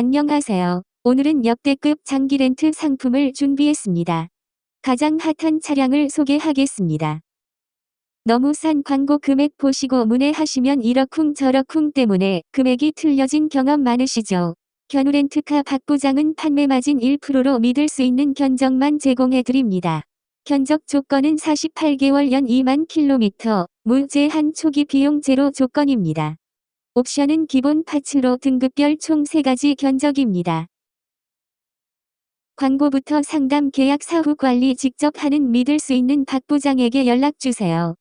안녕하세요. 오늘은 역대급 장기 렌트 상품을 준비했습니다. 가장 핫한 차량을 소개하겠습니다. 너무 싼 광고 금액 보시고 문의하시면 이러쿵 저러쿵 때문에 금액이 틀려진 경험 많으시죠? 견우 렌트카 박 부장은 판매 마진 1%로 믿을 수 있는 견적만 제공해 드립니다. 견적 조건은 48개월 연 2만 킬로미터, 무제한 초기 비용 제로 조건입니다. 옵션은 기본 파츠로 등급별 총 3가지 견적입니다. 광고부터 상담 계약 사후 관리 직접 하는 믿을 수 있는 박 부장에게 연락주세요.